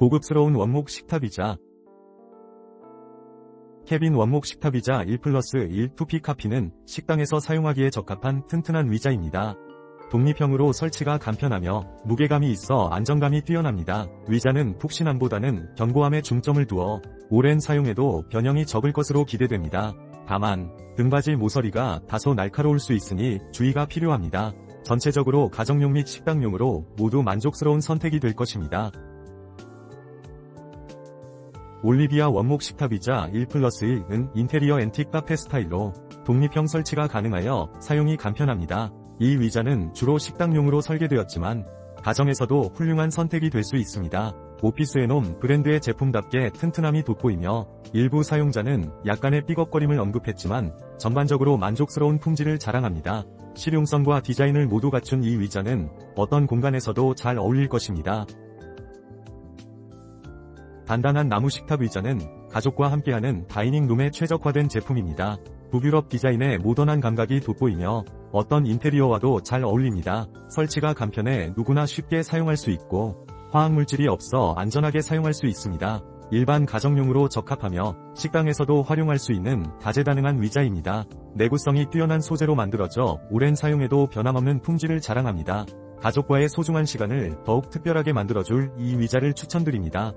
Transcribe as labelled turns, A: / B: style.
A: 고급스러운 원목 식탁이자 케빈 원목 식탁이자 1 플러스 1 2피 카피는 식당에서 사용하기에 적합한 튼튼한 위자입니다. 독립형으로 설치가 간편하며 무게감이 있어 안정감이 뛰어납니다. 위자는 푹신함보다는 견고함에 중점을 두어 오랜 사용에도 변형이 적을 것으로 기대됩니다. 다만 등받이 모서리가 다소 날카로울 수 있으니 주의가 필요합니다. 전체적으로 가정용 및 식당용으로 모두 만족스러운 선택이 될 것입니다. 올리비아 원목 식탁이자 1 플러스 1은 인테리어 앤틱 카페 스타일로 독립형 설치가 가능하여 사용이 간편합니다. 이 위자는 주로 식당용으로 설계되었지만 가정에서도 훌륭한 선택이 될 수 있습니다. 오피스에놈 브랜드의 제품답게 튼튼함이 돋보이며 일부 사용자는 약간의 삐걱거림을 언급했지만 전반적으로 만족스러운 품질을 자랑합니다. 실용성과 디자인을 모두 갖춘 이 위자는 어떤 공간에서도 잘 어울릴 것입니다. 단단한 나무 식탁 의자는 가족과 함께하는 다이닝룸에 최적화된 제품입니다. 북유럽 디자인의 모던한 감각이 돋보이며 어떤 인테리어와도 잘 어울립니다. 설치가 간편해 누구나 쉽게 사용할 수 있고 화학물질이 없어 안전하게 사용할 수 있습니다. 일반 가정용으로 적합하며 식당에서도 활용할 수 있는 다재다능한 위자입니다. 내구성이 뛰어난 소재로 만들어져 오랜 사용에도 변함없는 품질을 자랑합니다. 가족과의 소중한 시간을 더욱 특별하게 만들어줄 이 위자를 추천드립니다.